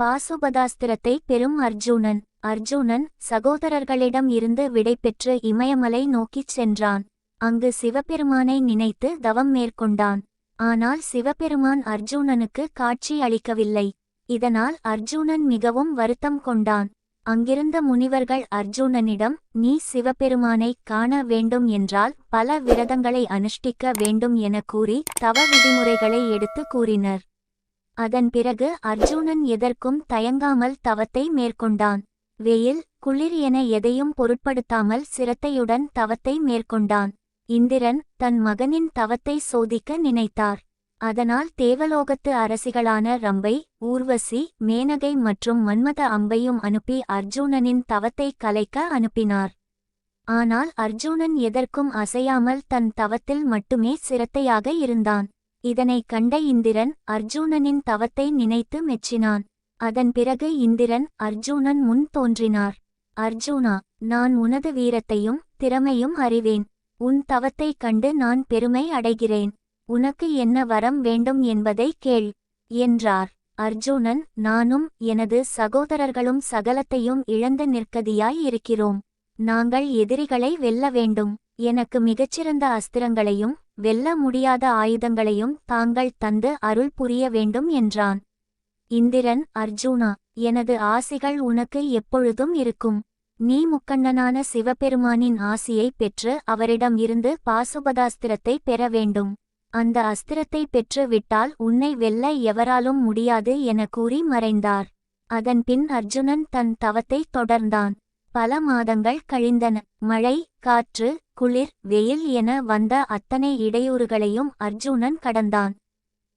பாசுபதாஸ்திரத்தை பெறும் அர்ஜுனன். அர்ஜுனன் சகோதரர்களிடம் இருந்து விடைபெற்று இமயமலை நோக்கிச் சென்றான். அங்கு சிவபெருமானை நினைத்து தவம் மேற்கொண்டான். ஆனால் சிவபெருமான் அர்ஜுனனுக்கு காட்சி அளிக்கவில்லை. இதனால் அர்ஜுனன் மிகவும் வருத்தம் கொண்டான். அங்கிருந்த முனிவர்கள் அர்ஜுனனிடம் நீ சிவபெருமானை காண வேண்டும் என்றால் பல விரதங்களை அனுஷ்டிக்க வேண்டும் என கூறி தவ விதிமுறைகளை எடுத்து கூறினர். அதன் பிறகு அர்ஜுனன் எதற்கும் தயங்காமல் தவத்தை மேற்கொண்டான். வெயில் குளிர் என எதையும் பொருட்படுத்தாமல் சிரத்தையுடன் தவத்தை மேற்கொண்டான். இந்திரன் தன் மகனின் தவத்தை சோதிக்க நினைத்தார். அதனால் தேவலோகத்து அரசிகளான ரம்பை ஊர்வசி மேனகை மற்றும் மன்மத அம்பையும் அனுப்பி அர்ஜுனனின் தவத்தை கலைக்க அனுப்பினார். ஆனால் அர்ஜுனன் எதற்கும் அசையாமல் தன் தவத்தில் மட்டுமே சிரத்தையாக இருந்தான். இதனைக் கண்ட இந்திரன் அர்ஜுனனின் தவத்தை நினைத்து மெச்சினான். அதன் பிறகு இந்திரன் அர்ஜுனன் முன் தோன்றினார். அர்ஜுனா நான் உனது வீரத்தையும் திறமையும் அறிவேன். உன் தவத்தைக் கண்டு நான் பெருமை அடைகிறேன். உனக்கு என்ன வரம் வேண்டும் என்பதை கேள் என்றார். அர்ஜுனன் நானும் எனது சகோதரர்களும் சகலத்தையும் இழந்து நிற்கதியாய் இருக்கிறோம். நாங்கள் எதிரிகளை வெல்ல வேண்டும். எனக்கு மிகச்சிறந்த அஸ்திரங்களையும் வெல்ல முடியாத ஆயுதங்களையும் தாங்கள் தந்து அருள் புரிய வேண்டும் என்றான். இந்திரன் அர்ஜுனா எனது ஆசிகள் உனக்கு எப்பொழுதும் இருக்கும். நீ முக்கண்ணனான சிவபெருமானின் ஆசியை பெற்று அவரிடம் இருந்து பாசுபதாஸ்திரத்தை பெற வேண்டும். அந்த அஸ்திரத்தை பெற்று விட்டால் உன்னை வெல்ல எவராலும் முடியாது என கூறி மறைந்தார். அதன்பின் அர்ஜுனன் தன் தவத்தை தொடர்ந்தான். பல மாதங்கள் கழிந்தன. மழை காற்று குளிர் வெயில் என வந்த அத்தனை இடையூறுகளையும் அர்ஜுனன் கடந்தான்.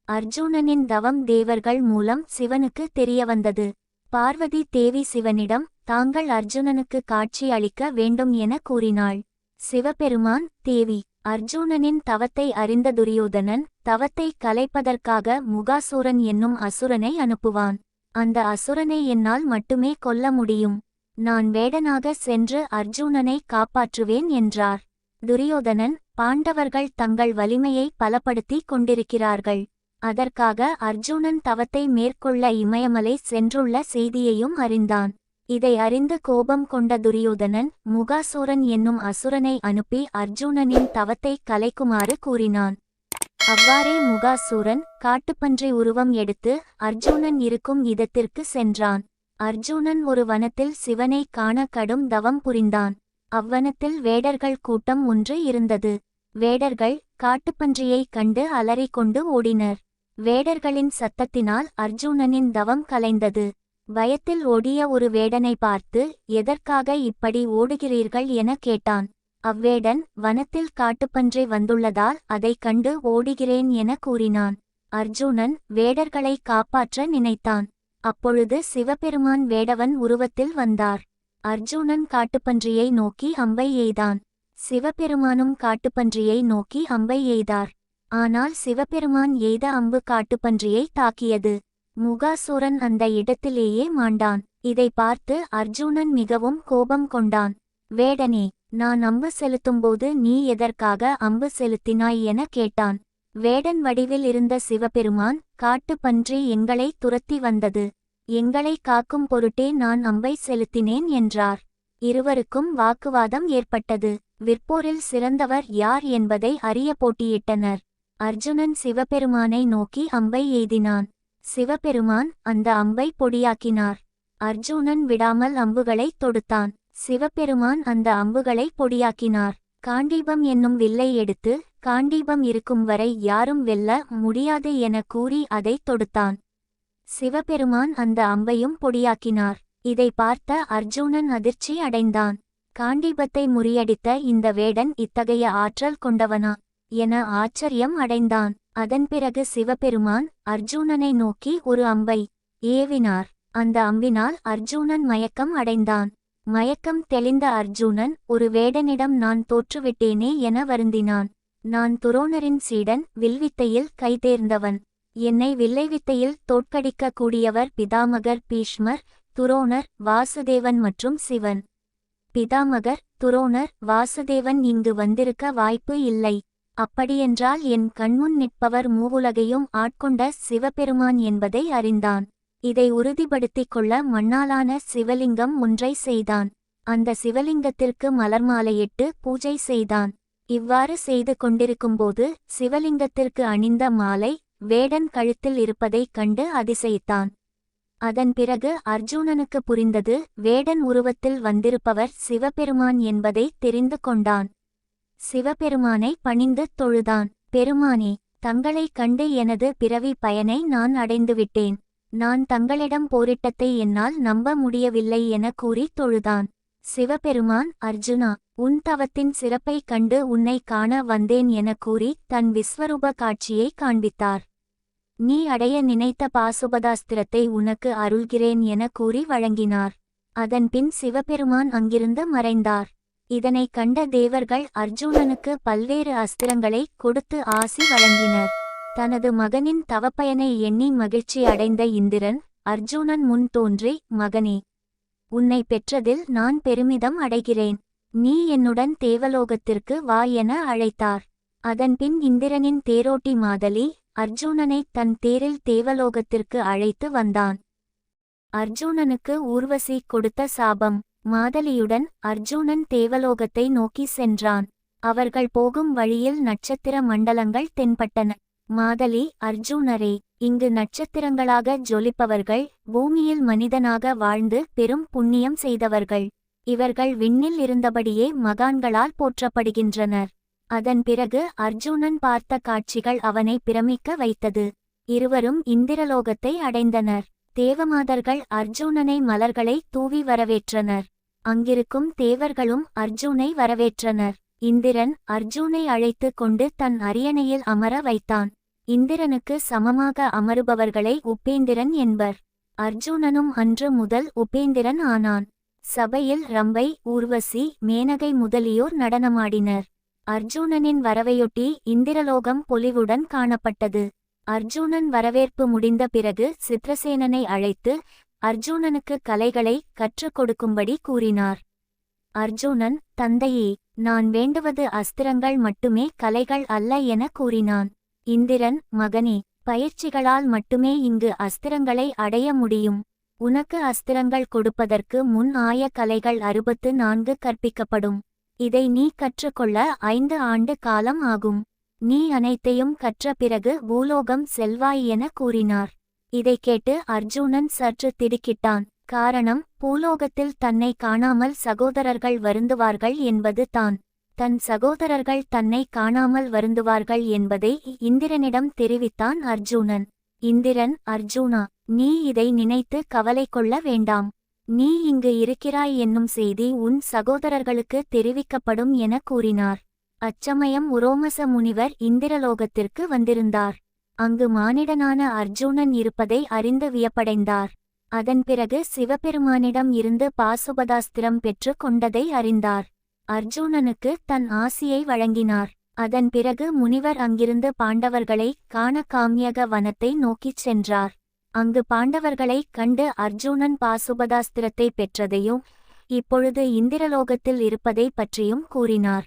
அர்ஜுனனின் தவம் தேவர்கள் மூலம் சிவனுக்கு தெரியவந்தது. பார்வதி தேவி சிவனிடம் தாங்கள் அர்ஜுனனுக்கு காட்சி அளிக்க வேண்டும் என கூறினாள். சிவபெருமான் தேவி. அர்ஜுனனின் தவத்தை அறிந்த துரியோதனன் தவத்தை கலைப்பதற்காக முகாசூரன் என்னும் அசுரனை அனுப்புவான். அந்த அசுரனை என்னால் மட்டுமே கொல்ல முடியும். நான் வேடனாக சென்று அர்ஜுனனை காப்பாற்றுவேன் என்றார். துரியோதனன் பாண்டவர்கள் தங்கள் வலிமையை பலப்படுத்திக் கொண்டிருக்கிறார்கள். அதற்காக அர்ஜுனன் தவத்தை மேற்கொள்ள இமயமலை சென்றுள்ள செய்தியையும் அறிந்தான். இதை அறிந்து கோபம் கொண்ட துரியோதனன் முகாசூரன் என்னும் அசுரனை அனுப்பி அர்ஜுனனின் தவத்தை கலைக்குமாறு கூறினான். அவ்வாறே முகாசூரன் காட்டுப்பன்றை உருவம் எடுத்து அர்ஜுனன் இருக்கும் இடத்திற்கு சென்றான். அர்ஜுனன் ஒரு வனத்தில் சிவனை காண கடும் தவம் புரிந்தான். அவ்வனத்தில் வேடர்கள் கூட்டம் ஒன்று இருந்தது. வேடர்கள் காட்டுப்பன்றியைக் கண்டு அலறிக்கொண்டு ஓடினர். வேடர்களின் சத்தத்தினால் அர்ஜுனனின் தவம் கலைந்தது. பயத்தில் ஓடிய ஒரு வேடனை பார்த்து எதற்காக இப்படி ஓடுகிறீர்கள்? என கேட்டான். அவ்வேடன் வனத்தில் காட்டுப்பன்றி வந்துள்ளதால் அதைக் கண்டு ஓடுகிறேன் என கூறினான். அர்ஜுனன் வேடர்களை காப்பாற்ற நினைத்தான். அப்பொழுது சிவபெருமான் வேடவன் உருவத்தில் வந்தார். அர்ஜுனன் காட்டுப்பன்றியை நோக்கி அம்பை எய்தான். சிவபெருமானும் காட்டுப்பன்றியை நோக்கி அம்பை எய்தார். ஆனால் சிவபெருமான் எய்த அம்பு காட்டுப்பன்றியை தாக்கியது. முகாசூரன் அந்த இடத்திலேயே மாண்டான். இதை பார்த்து அர்ஜுனன் மிகவும் கோபம் கொண்டான். வேடனே நான் அம்பு செலுத்தும்போது நீ எதற்காக அம்பு செலுத்தினாய் என கேட்டான். வேடன் வடிவில் இருந்த சிவபெருமான் காட்டுப்பன்றி எங்களை துரத்தி வந்தது. எங்களை காக்கும் பொருட்டே நான் அம்பை செலுத்தினேன் என்றார். இருவருக்கும் வாக்குவாதம் ஏற்பட்டது. விற்போரில் சிறந்தவர் யார் என்பதை அறிய போட்டியிட்டனர். அர்ஜுனன் சிவபெருமானை நோக்கி அம்பை எய்தினான். சிவபெருமான் அந்த அம்பை பொடியாக்கினார். அர்ஜுனன் விடாமல் அம்புகளை தொடுத்தான். சிவபெருமான் அந்த அம்புகளை பொடியாக்கினார். காண்டீபம் என்னும் வில்லை எடுத்து காண்டீபம் இருக்கும் வரை யாரும் வெல்ல முடியாது என கூறி அதை தொடுத்தான். சிவபெருமான் அந்த அம்பையும் பொடியாக்கினார். இதை பார்த்த அர்ஜுனன் அதிர்ச்சி அடைந்தான். காண்டீபத்தை முறியடித்த இந்த வேடன் இத்தகைய ஆற்றல் கொண்டவனா? என ஆச்சரியம் அடைந்தான். அதன் பிறகு சிவபெருமான் அர்ஜுனனை நோக்கி ஒரு அம்பை ஏவினார். அந்த அம்பினால் அர்ஜுனன் மயக்கம் அடைந்தான். மயக்கம் தெளிந்த அர்ஜுனன் ஒரு வேடனிடம் நான் தோற்றுவிட்டேனே என வருந்தினான். நான் துரோணரின் சீடன் வில்வித்தையில் கைதேர்ந்தவன். என்னை வில்லைவித்தையில் தோற்கடிக்க கூடியவர் பிதாமகர் பீஷ்மர் துரோணர் வாசுதேவன் மற்றும் சிவன். பிதாமகர் துரோணர் வாசுதேவன் இங்கு வந்திருக்க வாய்ப்பு இல்லை. அப்படியென்றால் என் கண்முன் நிற்பவர் மூவுலகையும் ஆட்கொண்ட சிவபெருமான் என்பதை அறிந்தான். இதை உறுதிப்படுத்திக் கொள்ள மண்ணாலான சிவலிங்கம் ஒன்றை செய்தான். அந்த சிவலிங்கத்திற்கு மலர் மாலையிட்டு பூஜை செய்தான். இவ்வாறு செய்து கொண்டிருக்கும்போது சிவலிங்கத்திற்கு அணிந்த மாலை வேடன் கழுத்தில் இருப்பதைக் கண்டு அதிசயித்தான். அதன் பிறகு அர்ஜுனனுக்கு புரிந்தது வேடன் உருவத்தில் வந்திருப்பவர் சிவபெருமான் என்பதை தெரிந்து கொண்டான். சிவபெருமானை பணிந்து தொழுதான். பெருமானே தங்களைக் கண்டு எனது பிறவி பயனை நான் அடைந்துவிட்டேன் நான் தங்களிடம் போரிட்டத்தை என்னால் நம்ப முடியவில்லை என கூறி தொழுதான். சிவபெருமான் அர்ஜுனா உன் தவத்தின் சிறப்பைக் கண்டு உன்னை காண வந்தேன் என கூறி தன் விஸ்வரூப காட்சியை காண்பித்தார். நீ அடைய நினைத்த பாசுபதாஸ்திரத்தை உனக்கு அருள்கிறேன் என கூறி வழங்கினார். அதன்பின் சிவபெருமான் அங்கிருந்து மறைந்தார். இதனைக் கண்ட தேவர்கள் அர்ஜுனனுக்கு பல்வேறு அஸ்திரங்களை கொடுத்து ஆசி வழங்கினர். தனது மகனின் தவப்பயனை எண்ணி மகிழ்ச்சி அடைந்த இந்திரன் அர்ஜுனன் முன் தோன்றி மகனே உன்னை பெற்றதில் நான் பெருமிதம் அடைகிறேன். நீ என்னுடன் தேவலோகத்திற்கு வா என அழைத்தார். அதன்பின் இந்திரனின் தேரோட்டி மாதலி அர்ஜுனனை தன் தேரில் தேவலோகத்திற்கு அழைத்து வந்தான். அர்ஜுனனுக்கு ஊர்வசி கொடுத்த சாபம். மாதலியுடன் அர்ஜுனன் தேவலோகத்தை நோக்கி சென்றான். அவர்கள் போகும் வழியில் நட்சத்திர மண்டலங்கள் தென்பட்டன. மாதலி அர்ஜுனரே இங்கு நட்சத்திரங்களாக ஜொலிப்பவர்கள் பூமியில் மனிதனாக வாழ்ந்து பெரும் புண்ணியம் செய்தவர்கள். இவர்கள் விண்ணில் இருந்தபடியே மகான்களால் போற்றப்படுகின்றனர். அதன் பிறகு அர்ஜுனன் பார்த்த காட்சிகள் அவனை பிரமிக்க வைத்தது. இருவரும் இந்திரலோகத்தை அடைந்தனர். தேவமாதர்கள் அர்ஜுனனை மலர்களை தூவி வரவேற்றனர். அங்கிருக்கும் தேவர்களும் அர்ஜுனை வரவேற்றனர். இந்திரன் அர்ஜுனை அழைத்து கொண்டு தன் அரியணையில் அமர வைத்தான். இந்திரனுக்கு சமமாக அமருபவர்களை உப்பேந்திரன் என்பர். அர்ஜுனனும் அன்று முதல் உபேந்திரன் ஆனான். சபையில் ரம்பை ஊர்வசி மேனகை முதலியோர் நடனமாடினர். அர்ஜுனனின் வரவையொட்டி இந்திரலோகம் பொலிவுடன் காணப்பட்டது. அர்ஜுனன் வரவேற்பு முடிந்த பிறகு சித்ரசேனனை அழைத்து அர்ஜுனனுக்கு கலைகளை கற்றுக் கொடுக்கும்படி கூறினார். அர்ஜுனன் தந்தையே நான் வேண்டுவது அஸ்திரங்கள் மட்டுமே கலைகள் அல்ல என கூறினான். இந்திரன் மகனே பயிற்சிகளால் மட்டுமே இங்கு அஸ்திரங்களை அடைய முடியும். உனக்கு அஸ்திரங்கள் கொடுப்பதற்கு முன் ஆய கலைகள் அறுபத்து நான்கு கற்பிக்கப்படும். இதை நீ கற்றுக்கொள்ள ஐந்து ஆண்டு காலம் ஆகும். நீ அனைத்தையும் கற்ற பிறகு பூலோகம் செல்வாய் என கூறினார். இதை கேட்டு அர்ஜுனன் சற்று திடுக்கிட்டான். காரணம் பூலோகத்தில் தன்னை காணாமல் சகோதரர்கள் வருந்துவார்கள் என்பது தான். தன் சகோதரர்கள் தன்னை காணாமல் வருந்துவார்கள் என்பதை இந்திரனிடம் தெரிவித்தான் அர்ஜுனன். இந்திரன் அர்ஜுனா நீ இதை நினைத்து கவலை கொள்ள வேண்டாம். நீ இங்கு இருக்கிறாய் என்னும் செய்தி உன் சகோதரர்களுக்கு தெரிவிக்கப்படும் என கூறினார். அச்சமயம் உரோமச முனிவர் இந்திரலோகத்திற்கு வந்திருந்தார். அங்கு மானிடனான அர்ஜுனன் இருப்பதை அறிந்து வியப்படைந்தார். அதன் பிறகு சிவபெருமானிடம் இருந்து பாசுபதாஸ்திரம் பெற்று கொண்டதை அறிந்தார். அர்ஜுனனுக்கு தன் ஆசியை வழங்கினார். அதன் பிறகு முனிவர் அங்கிருந்து பாண்டவர்களை காண காமியக வனத்தை நோக்கிச் சென்றார். அங்கு பாண்டவர்களைக் கண்டு அர்ஜுனன் பாசுபதாஸ்திரத்தை பெற்றதையும் இப்பொழுது இந்திரலோகத்தில் இருப்பதை பற்றியும் கூறினார்.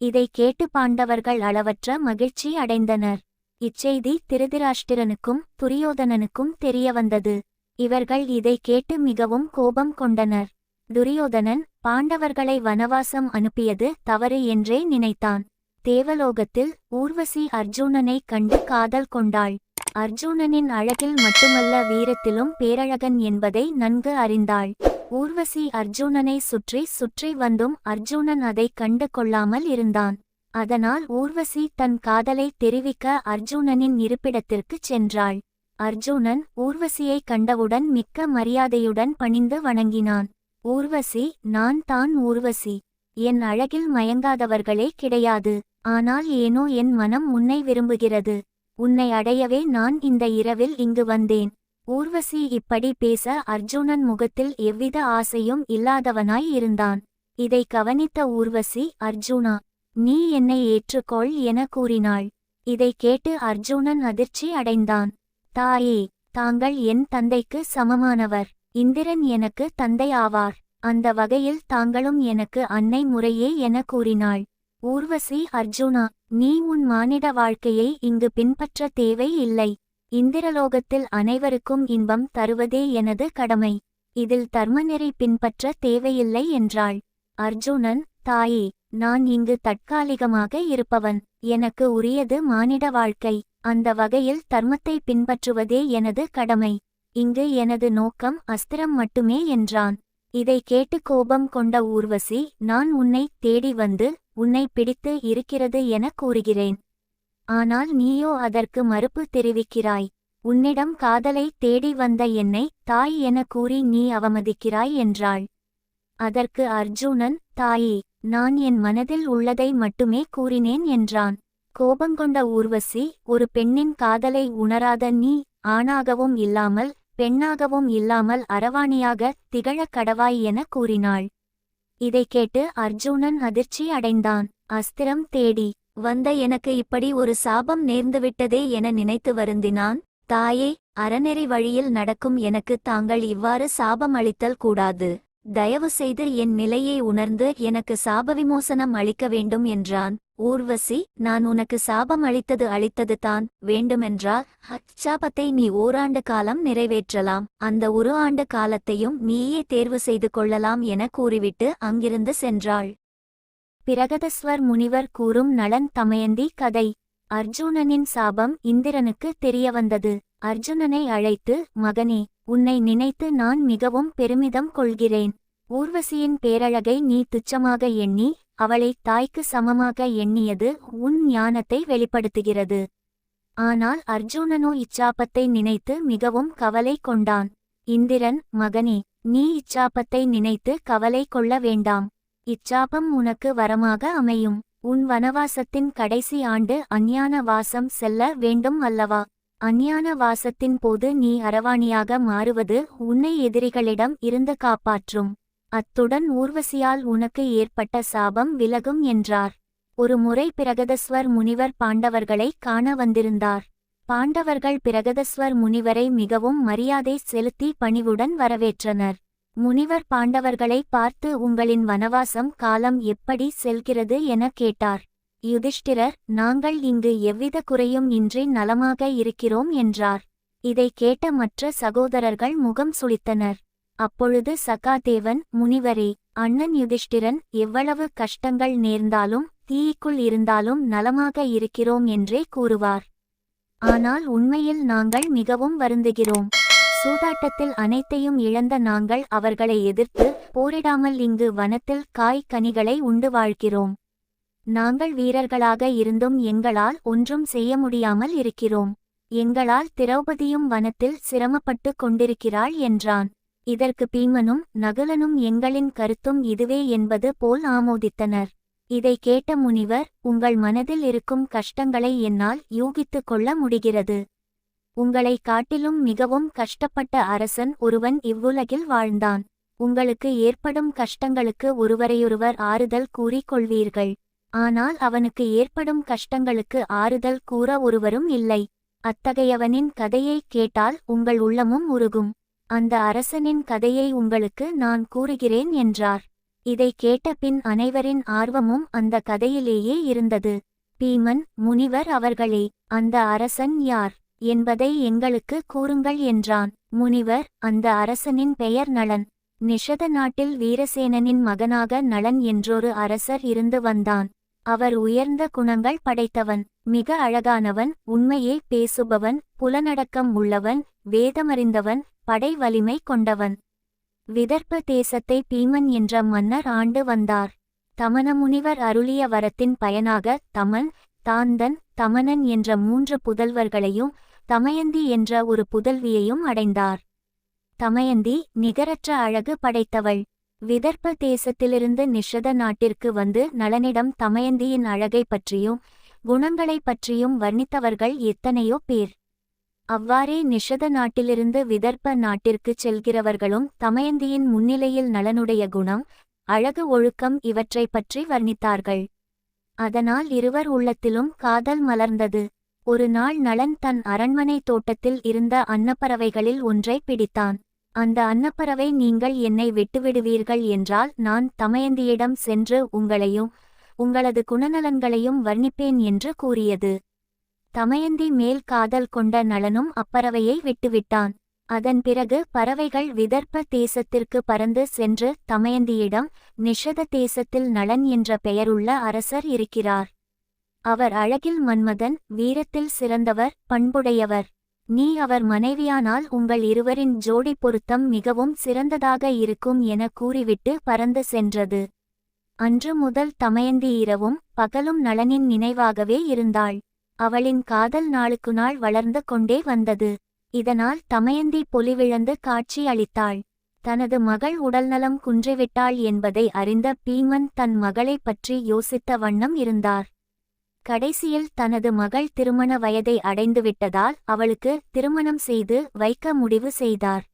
இதை கேட்டு பாண்டவர்கள் அளவற்ற மகிழ்ச்சி அடைந்தனர். இச்செய்தி திருதிராஷ்டிரனுக்கும் துரியோதனனுக்கும் தெரியவந்தது இவர்கள் இதை கேட்டு மிகவும் கோபம் கொண்டனர். துரியோதனன் பாண்டவர்களை வனவாசம் அனுப்பியது தவறு என்றே நினைத்தான். தேவலோகத்தில் ஊர்வசி அர்ஜுனனை கண்டு காதல் கொண்டாள். அர்ஜுனனின் அழகில் மட்டுமல்ல வீரத்திலும் பேரழகன் என்பதை நன்கு அறிந்தாள். ஊர்வசி அர்ஜுனனை சுற்றி சுற்றி வந்தும் அர்ஜுனன் அதை கண்டு கொள்ளாமல் இருந்தான். அதனால் ஊர்வசி தன் காதலை தெரிவிக்க அர்ஜுனனின் இருப்பிடத்திற்குச் சென்றாள். அர்ஜுனன் ஊர்வசியை கண்டவுடன் மிக்க மரியாதையுடன் பணிந்து வணங்கினான். ஊர்வசி நான் தான் ஊர்வசி. என் அழகில் மயங்காதவர்களே கிடையாது. ஆனால் ஏனோ என் மனம் உன்னை விரும்புகிறது. உன்னை அடையவே நான் இந்த இரவில் இங்கு வந்தேன். ஊர்வசி இப்படி பேச அர்ஜுனன் முகத்தில் எவ்வித ஆசையும் இல்லாதவனாய் இருந்தான். இதை கவனித்த ஊர்வசி அர்ஜுனா நீ என்னை ஏற்றுக்கொள் என கூறினாள். இதை கேட்டு அர்ஜுனன் அதிர்ச்சி அடைந்தான். தாயே தாங்கள் என் தந்தைக்கு சமமானவர். இந்திரன் எனக்கு தந்தை ஆவார். அந்த வகையில் தாங்களும் எனக்கு அன்னை முறையே என கூறினாள். ஊர்வசி அர்ஜுனா நீ உன் மானிட வாழ்க்கையை இங்கு பின்பற்ற தேவை இல்லை. இந்திரலோகத்தில் அனைவருக்கும் இன்பம் தருவதே எனது கடமை. இதில் தர்மநெறி பின்பற்ற தேவையில்லை என்றாள். அர்ஜுனன் தாயே நான் இங்கு தற்காலிகமாக இருப்பவன். எனக்கு உரியது மானிட வாழ்க்கை. அந்த வகையில் தர்மத்தை பின்பற்றுவதே எனது கடமை. இங்கு எனது நோக்கம் அஸ்திரம் மட்டுமே என்றான். இதை கேட்டு கோபம் கொண்ட ஊர்வசி நான் உன்னை தேடி வந்து உன்னை பிடித்து இருக்கிறது என கூறுகிறேன். ஆனால் நீயோ அதற்கு மறுப்பு தெரிவிக்கிறாய். உன்னிடம் காதலை தேடி வந்த என்னை தாய் என கூறி நீ அவமதிக்கிறாய் என்றாள். அதற்கு அர்ஜுனன் தாயே நான் என் மனதில் உள்ளதை மட்டுமே கூறினேன் என்றான். கோபங்கொண்ட ஊர்வசி ஒரு பெண்ணின் காதலை உணராத நீ ஆணாகவும் இல்லாமல் பெண்ணாகவும் இல்லாமல் அரவாணியாக திகழக் கடவாய் என கூறினாள். இதைக் கேட்டு அர்ஜுனன் அதிர்ச்சி அடைந்தான். அஸ்திரம் தேடி வந்த எனக்கு இப்படி ஒரு சாபம் நேர்ந்துவிட்டதே என நினைத்து வருந்தினான். தாயே அறநெறி வழியில் நடக்கும் எனக்கு தாங்கள் இவ்வாறு சாபம் அளித்தல் கூடாது. தயவு செய்து என் நிலையை உணர்ந்து எனக்கு சாபவிமோசனம் அளிக்க வேண்டும் என்றான். ஊர்வசி நான் உனக்கு சாபம் அளித்தது அளித்தது தான். வேண்டுமென்றால் அச்சாபத்தை நீ ஓராண்டு காலம் நிறைவேற்றலாம். அந்த ஒரு ஆண்டு காலத்தையும் நீயே தேர்வு செய்து கொள்ளலாம் என கூறிவிட்டு அங்கிருந்து சென்றாள். பிரகதஸ்வர் முனிவர் கூறும் நலன் தமயந்தி கதை. அர்ஜுனனின் சாபம் இந்திரனுக்கு தெரியவந்தது. அர்ஜுனனை அழைத்து மகனே உன்னை நினைத்து நான் மிகவும் பெருமிதம் கொள்கிறேன். ஊர்வசியின் பேரழகை நீ துச்சமாக எண்ணி அவளை தாய்க்கு சமமாக எண்ணியது உன் ஞானத்தை வெளிப்படுத்துகிறது. ஆனால் அர்ஜுனனோ இச்சாப்பத்தை நினைத்து மிகவும் கவலை கொண்டான். இந்திரன் மகனே நீ இச்சாப்பத்தை நினைத்து கவலை கொள்ள வேண்டாம். இச்சாபம் உனக்கு வரமாக அமையும். உன் வனவாசத்தின் கடைசி ஆண்டு அஞ்ஞான வாசம் செல்ல வேண்டும் அல்லவா? அஞ்ஞான வாசத்தின் போது நீ அரவாணியாக மாறுவது உன்னை எதிரிகளிடம் இருந்து காப்பாற்றும். அத்துடன் ஊர்வசியால் உனக்கு ஏற்பட்ட சாபம் விலகும் என்றார். ஒரு முறை பிரகதஸ்வர் முனிவர் பாண்டவர்களை காண வந்திருந்தார். பாண்டவர்கள் பிரகதஸ்வர் முனிவரை மிகவும் மரியாதை செலுத்தி பணிவுடன் வரவேற்றனர். முனிவர் பாண்டவர்களை பார்த்து உங்களின் வனவாசம் காலம் எப்படி செல்கிறது? என கேட்டார். யுதிஷ்டிரர் நாங்கள் இங்கு எவ்வித குறையும் இன்றி நலமாக இருக்கிறோம் என்றார். இதை கேட்ட மற்ற சகோதரர்கள் முகம் சுளித்தனர். அப்பொழுது சகாதேவன் முனிவரே அண்ணன் யுதிஷ்டிரன் எவ்வளவு கஷ்டங்கள் நேர்ந்தாலும் தீயிக்குள் இருந்தாலும் நலமாக இருக்கிறோம் என்றே கூறுவார். ஆனால் உண்மையில் நாங்கள் மிகவும் வருந்துகிறோம். சூதாட்டத்தில் அனைத்தையும் இழந்த நாங்கள் அவர்களை எதிர்த்து போரிடாமல் இங்கு வனத்தில் காய் கனிகளை உண்டு வாழ்கிறோம். நாங்கள் வீரர்களாக இருந்தும் எங்களால் ஒன்றும் செய்ய முடியாமல் இருக்கிறோம். எங்களால் திரௌபதியும் வனத்தில் சிரமப்பட்டு கொண்டிருக்கிறாள் என்றான். இதற்கு பீமனும் நகுலனும் எங்களின் கருத்தும் இதுவே என்பது போல் ஆமோதித்தனர். இதை கேட்ட முனிவர் உங்கள் மனதில் இருக்கும் கஷ்டங்களை என்னால் யூகித்துக் கொள்ள முடிகிறது. உங்களை காட்டிலும் மிகவும் கஷ்டப்பட்ட அரசன் ஒருவன் இவ்வுலகில் வாழ்ந்தான். உங்களுக்கு ஏற்படும் கஷ்டங்களுக்கு ஒருவரையொருவர் ஆறுதல் கூறிக் கொள்வீர்கள். ஆனால் அவனுக்கு ஏற்படும் கஷ்டங்களுக்கு ஆறுதல் கூற ஒருவரும் இல்லை. அத்தகையவனின் கதையை கேட்டால் உங்கள் உள்ளமும் உருகும். அந்த அரசனின் கதையை உங்களுக்கு நான் கூறுகிறேன் என்றார். இதை கேட்டபின் அனைவரின் ஆர்வமும் அந்த கதையிலேயே இருந்தது. பீமன் முனிவர் அவர்களே அந்த அரசன் யார் என்பதை எங்களுக்கு கூறுங்கள் என்றான். முனிவர் அந்த அரசனின் பெயர் நளன். நிஷத நாட்டில் வீரசேனனின் மகனாக நளன் என்றொரு அரசர் இருந்து வந்தான். அவர் உயர்ந்த குணங்கள் படைத்தவன் மிக அழகானவன் உண்மையே பேசுபவன் புலனடக்கம் உள்ளவன் வேதமறிந்தவன் படை வலிமை கொண்டவன். விதர்ப்ப தேசத்தை பீமன் என்ற மன்னர் ஆண்டு வந்தார். தமன முனிவர் அருளிய வரத்தின் பயனாக தமன் தாந்தன் தமனன் என்ற மூன்று புதல்வர்களையும் தமயந்தி என்ற ஒரு புதல்வியையும் அடைந்தார். தமயந்தி நிகரற்ற அழகு படைத்தவள். விதர்ப்ப தேசத்திலிருந்து நிஷத நாட்டிற்கு வந்து நளனிடம் தமயந்தியின் அழகை பற்றியும் குணங்களைப் பற்றியும் வர்ணித்தவர்கள் எத்தனையோ பேர். அவ்வாறே நிஷத நாட்டிலிருந்து விதர்ப்ப நாட்டிற்குச் செல்கிறவர்களும் தமயந்தியின் முன்னிலையில் நலனுடைய குணம் அழகு ஒழுக்கம் இவற்றைப் பற்றி வர்ணித்தார்கள். அதனால் இருவர் உள்ளத்திலும் காதல் மலர்ந்தது. ஒரு நாள் நலன் தன் அரண்மனை தோட்டத்தில் இருந்த அன்னப்பறவைகளில் ஒன்றை பிடித்தான். அந்த அன்னப்பறவை நீங்கள் என்னை விட்டுவிடுவீர்கள் என்றால் நான் தமயந்தியிடம் சென்று உங்களையும் உங்களது குணநலன்களையும் வர்ணிப்பேன் என்று கூறியது. தமயந்தி மேல் காதல் கொண்ட நளனும் அப்பறவையை விட்டுவிட்டான். அதன் பிறகு பறவைகள் விதர்ப்ப தேசத்திற்கு பறந்து சென்று தமயந்தியிடம் நிஷத தேசத்தில் நளன் என்ற பெயருள்ள அரசர் இருக்கிறார். அவர் அழகில் மன்மதன் வீரத்தில் சிறந்தவர் பண்புடையவர். நீ அவர் மனைவியானால் உங்கள் இருவரின் ஜோடி பொருத்தம் மிகவும் சிறந்ததாக இருக்கும் என கூறிவிட்டு பறந்து சென்றது. அன்று முதல் தமயந்தி இரவும் பகலும் நலனின் நினைவாகவே இருந்தாள். அவளின் காதல் நாளுக்கு நாள் வளர்ந்து கொண்டே வந்தது. இதனால் தமயந்தி பொலிவிழந்து காட்சி அளித்தாள். தனது மகள் உடல்நலம் குன்றிவிட்டாள் என்பதை அறிந்த பீமன் தன் மகளைப் பற்றி யோசித்த வண்ணம் இருந்தார். கடைசியில் தனது மகள் திருமண வயதை அடைந்துவிட்டதால் அவளுக்கு திருமணம் செய்து வைக்க முடிவு செய்தார்.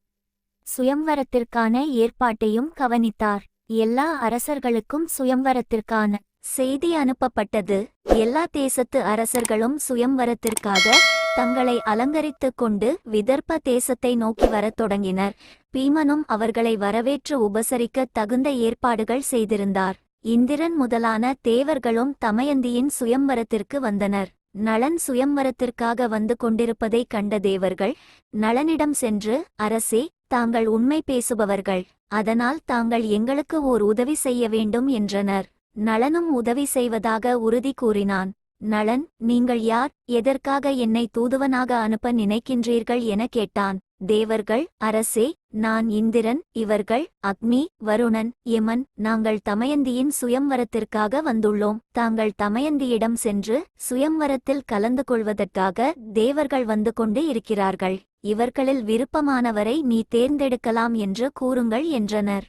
சுயம்வரத்திற்கான ஏற்பாட்டையும் கவனித்தார். எல்லா அரசர்களுக்கும் சுயம்வரத்திற்கான செய்தி அனுப்பப்பட்டது. எல்லா தேசத்து அரசர்களும் சுயம்வரத்திற்காக தங்களை அலங்கரித்துக் கொண்டு விதர்ப்ப தேசத்தை நோக்கி வரத் தொடங்கினர். பீமனும் அவர்களை வரவேற்று உபசரிக்க தகுந்த ஏற்பாடுகள் செய்திருந்தார். இந்திரன் முதலான தேவர்களும் தமயந்தியின் சுயம்வரத்திற்கு வந்தனர். நளன் சுயம்வரத்திற்காக வந்து கொண்டிருப்பதைக் கண்ட தேவர்கள் நளனிடம் சென்று அரசே தாங்கள் உண்மை பேசுபவர்கள். அதனால் தாங்கள் எங்களுக்கு ஓர் உதவி செய்ய வேண்டும் என்றனர். நளனும் உதவி செய்வதாக உறுதி கூறினான். நளன் நீங்கள் யார் எதற்காக என்னை தூதுவனாக அனுப்ப நினைக்கின்றீர்கள் என கேட்டான். தேவர்கள் அரசே நான் இந்திரன் இவர்கள் அக்னி வருணன் யமன் நாங்கள் தமயந்தியின் சுயம்வரத்திற்காக வந்துள்ளோம். தாங்கள் தமயந்தியிடம் சென்று சுயம்வரத்தில் கலந்து கொள்வதற்காக தேவர்கள் வந்து கொண்டு இருக்கிறார்கள். இவர்களில் விருப்பமானவரை நீ தேர்ந்தெடுக்கலாம் என்று கூறுங்கள் என்றனர்.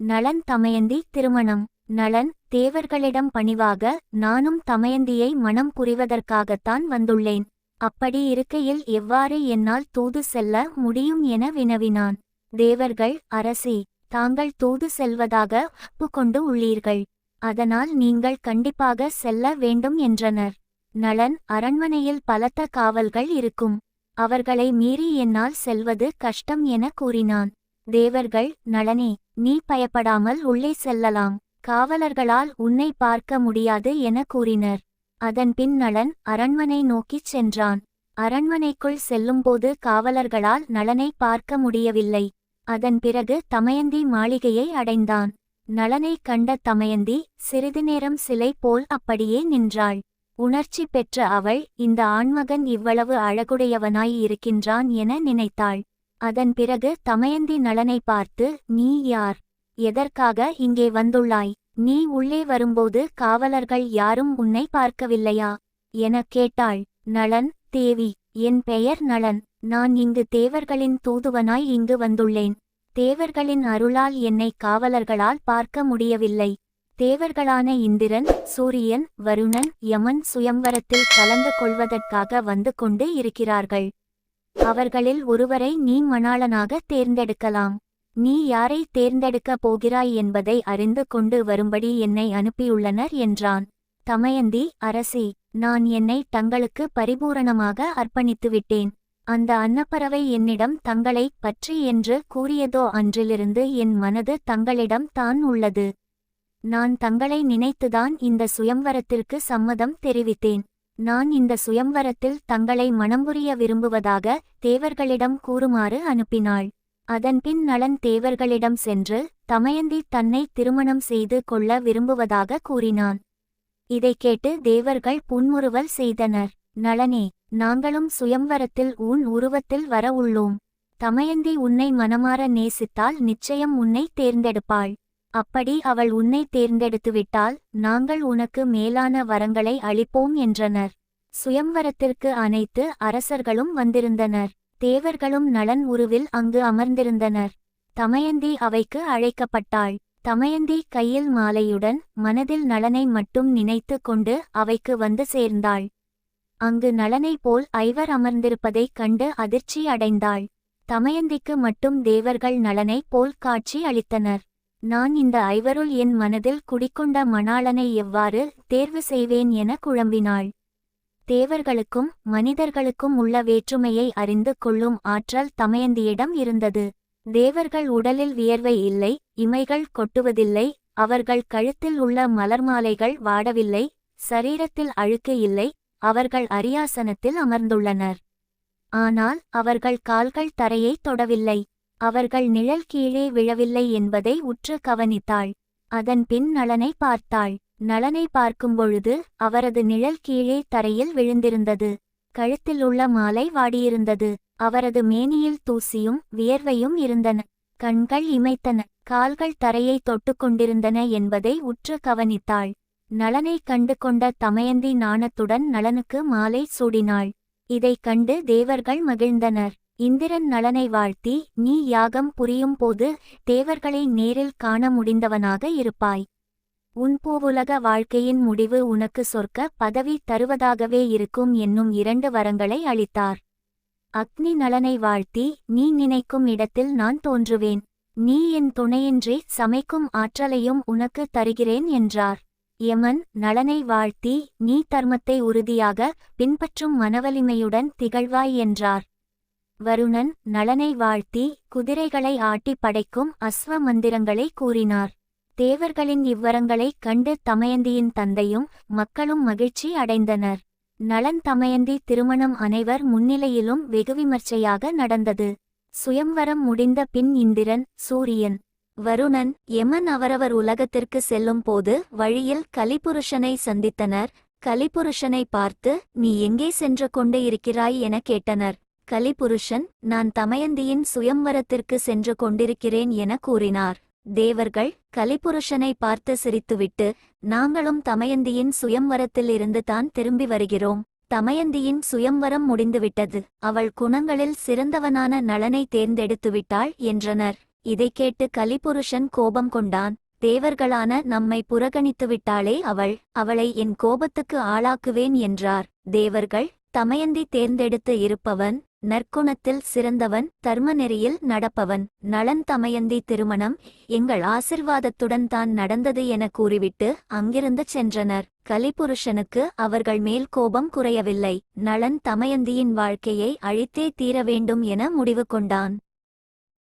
நளன் தமயந்தி திருமணம். நளன் தேவர்களிடம் பணிவாக நானும் தமயந்தியை மனம் புரிவதற்காகத்தான் வந்துள்ளேன். அப்படி இருக்கையில் எவ்வாறு என்னால் தூது செல்ல முடியும் என வினவினான். தேவர்கள் அரசி தாங்கள் தூது செல்வதாக ஒப்புக்கொண்டு உள்ளீர்கள். அதனால் நீங்கள் கண்டிப்பாக செல்ல வேண்டும் என்றனர். நளன் அரண்மனையில் பலத்த காவல்கள் இருக்கும். அவர்களை மீறி என்னால் செல்வது கஷ்டம் என கூறினான். தேவர்கள் நளனே நீ பயப்படாமல் உள்ளே செல்லலாம். காவலர்களால் உன்னை பார்க்க முடியாது என கூறினர். அதன்பின் நளன் அரண்மனை நோக்கிச் சென்றான். அரண்மனைக்குள் செல்லும்போது காவலர்களால் நளனை பார்க்க முடியவில்லை. அதன் பிறகு தமயந்தி மாளிகையை அடைந்தான். நளனை கண்ட தமயந்தி சிறிது நேரம் சிலை போல் அப்படியே நின்றாள். உணர்ச்சி பெற்ற அவள் இந்த ஆண்மகன் இவ்வளவு அழகுடையவனாய் இருக்கின்றான் என நினைத்தாள். அதன் பிறகு தமயந்தி நளனை பார்த்து நீ யார்? எதற்காக இங்கே வந்துள்ளாய்? நீ உள்ளே வரும்போது காவலர்கள் யாரும் உன்னை பார்க்கவில்லையா? எனக் கேட்டாள். நளன் தேவி என் பெயர் நளன். நான் இங்கு தேவர்களின் தூதுவனாய் இங்கு வந்துள்ளேன். தேவர்களின் அருளால் என்னை காவலர்களால் பார்க்க முடியவில்லை. தேவர்களான இந்திரன் சூரியன் வருணன் யமன் சுயம்வரத்தில் கலந்து கொள்வதற்காக வந்து கொண்டு இருக்கிறார்கள். அவர்களில் ஒருவரை நீ மணாளனாக தேர்ந்தெடுக்கலாம். நீ யாரை தேர்ந்தெடுக்கப் போகிறாய் என்பதை அறிந்து கொண்டு வரும்படி என்னை அனுப்பியுள்ளனர் என்றான். தமயந்தி அரசி நான் என்னை தங்களுக்கு பரிபூரணமாக அர்ப்பணித்துவிட்டேன். அந்த அன்னப்பறவை என்னிடம் தங்களை பற்றி என்று கூறியதோ அன்றிலிருந்து என் மனது தங்களிடம் தான் உள்ளது. நான் தங்களை நினைத்துதான் இந்த சுயம்வரத்திற்கு சம்மதம் தெரிவித்தேன். நான் இந்த சுயம்வரத்தில் தங்களை மணம்புரிய விரும்புவதாக தேவர்களிடம் கூறுமாறு அனுப்பினாள். அதன்பின் நளன் தேவர்களிடம் சென்று தமயந்தி தன்னை திருமணம் செய்து கொள்ள விரும்புவதாக கூறினான். இதைக் கேட்டு தேவர்கள் புன்முறுவல் செய்தனர். நளனே நாங்களும் சுயம்வரத்தில் உன் உருவத்தில் வர உள்ளோம். தமயந்தி உன்னை மனமாற நேசித்தால் நிச்சயம் உன்னை தேர்ந்தெடுப்பாள். அப்படி அவள் உன்னை தேர்ந்தெடுத்துவிட்டால் நாங்கள் உனக்கு மேலான வரங்களை அளிப்போம் என்றனர். சுயம்வரத்திற்கு அனைத்து அரசர்களும் வந்திருந்தனர். தேவர்களும் நலன் உருவில் அங்கு அமர்ந்திருந்தனர். தமயந்தி அவைக்கு அழைக்கப்பட்டாள். தமயந்தி கையில் மாலையுடன் மனதில் நலனை மட்டும் நினைத்து கொண்டு அவைக்கு வந்து சேர்ந்தாள். அங்கு நலனை போல் ஐவர் அமர்ந்திருப்பதைக் கண்டு அதிர்ச்சி அடைந்தாள். தமயந்திக்கு மட்டும் தேவர்கள் நலனை போல் காட்சி அளித்தனர். நான் இந்த ஐவருள் என் மனதில் குடிக்கொண்ட மணாளனை எவ்வாறு தேர்வு செய்வேன் என குழம்பினாள். தேவர்களுக்கும் மனிதர்களுக்கும் உள்ள வேற்றுமையை அறிந்து கொள்ளும் ஆற்றல் தமயந்தியிடம் இருந்தது. தேவர்கள் உடலில் வியர்வை இல்லை இமைகள் கொட்டுவதில்லை அவர்கள் கழுத்தில் உள்ள மலர்மாலைகள் வாடவில்லை சரீரத்தில் அழுக்கு இல்லை அவர்கள் அரியாசனத்தில் அமர்ந்துள்ளனர். ஆனால் அவர்கள் கால்கள் தரையை தொடவில்லை அவர்கள் நிழல் கீழே விழவில்லை என்பதை உற்று கவனித்தாள். அதன் பின் நலனை பார்த்தாள். நளனை பார்க்கும்பொழுது அவரது நிழல் கீழே தரையில் விழுந்திருந்தது. கழுத்தில் உள்ள மாலை வாடியிருந்தது. அவரது மேனியில் தூசியும் வியர்வையும் இருந்தன. கண்கள் இமைத்தன. கால்கள் தரையை தொட்டுக் கொண்டிருந்தன என்பதை உற்று கவனித்தாள். நளனை கண்டு கொண்ட தமயந்தி நாணத்துடன் நலனுக்கு மாலை சூடினாள். இதைக் கண்டு தேவர்கள் மகிழ்ந்தனர். இந்திரன் நலனை வாழ்த்தி நீ யாகம் புரியும் போது தேவர்களை நேரில் காண முடிந்தவனாக இருப்பாய். உன் பூவுலக வாழ்க்கையின் முடிவு உனக்கு சொர்க்க பதவி தருவதாகவே இருக்கும் என்னும் இரண்டு வரங்களை அளித்தார். அக்னி நலனை வாழ்த்தி நீ நினைக்கும் இடத்தில் நான் தோன்றுவேன். நீ என் துணையின்றி சமைக்கும் ஆற்றலையும் உனக்கு தருகிறேன் என்றார். யமன் நலனை வாழ்த்தி நீ தர்மத்தை உறுதியாக பின்பற்றும் மனவலிமையுடன் திகழ்வாய் என்றார். வருணன் நலனை வாழ்த்தி குதிரைகளை ஆட்டி படைக்கும் அஸ்வ மந்திரங்களை கூறினார். தேவர்களின் இவ்வரங்களைக் கண்டு தமயந்தியின் தந்தையும் மக்களும் மகிழ்ச்சி அடைந்தனர். நலன் தமயந்தி திருமணம் அனைவர் முன்னிலையிலும் வெகுவிமர்ச்சையாக நடந்தது. சுயம்வரம் முடிந்த பின் இந்திரன் சூரியன் வருணன் யமன் அவரவர் உலகத்திற்கு செல்லும் போது வழியில் கலிபுருஷனை சந்தித்தனர். கலிபுருஷனை பார்த்து நீ எங்கே சென்று கொண்டு இருக்கிறாய் என கேட்டனர். கலிபுருஷன் நான் தமயந்தியின் சுயம்வரத்திற்கு சென்று கொண்டிருக்கிறேன் என கூறினார். தேவர்கள் கலிபுருஷனை பார்த்து சிரித்துவிட்டு நாங்களும் தமயந்தியின் சுயம்வரத்தில் தான் திரும்பி வருகிறோம். தமயந்தியின் சுயம்வரம் முடிந்துவிட்டது. அவள் குணங்களில் சிறந்தவனான நலனை தேர்ந்தெடுத்துவிட்டாள் என்றனர். இதைக் கேட்டு கலிபுருஷன் கோபம் கொண்டான். தேவர்களான நம்மை புறக்கணித்துவிட்டாளே அவள். அவளை என் கோபத்துக்கு ஆளாக்குவேன் என்றார். தேவர்கள் தமயந்தி தேர்ந்தெடுத்து இருப்பவன் நற்குணத்தில் சிறந்தவன் தர்மநெறியில் நடப்பவன். நலன் தமயந்தி திருமணம் எங்கள் ஆசிர்வாதத்துடன் தான் நடந்தது என கூறிவிட்டு அங்கிருந்து சென்றனர். கலிபுருஷனுக்கு அவர்கள் மேல் கோபம் குறையவில்லை. நலன் தமயந்தியின் வாழ்க்கையை அழித்தே தீர வேண்டும் என முடிவு கொண்டான்.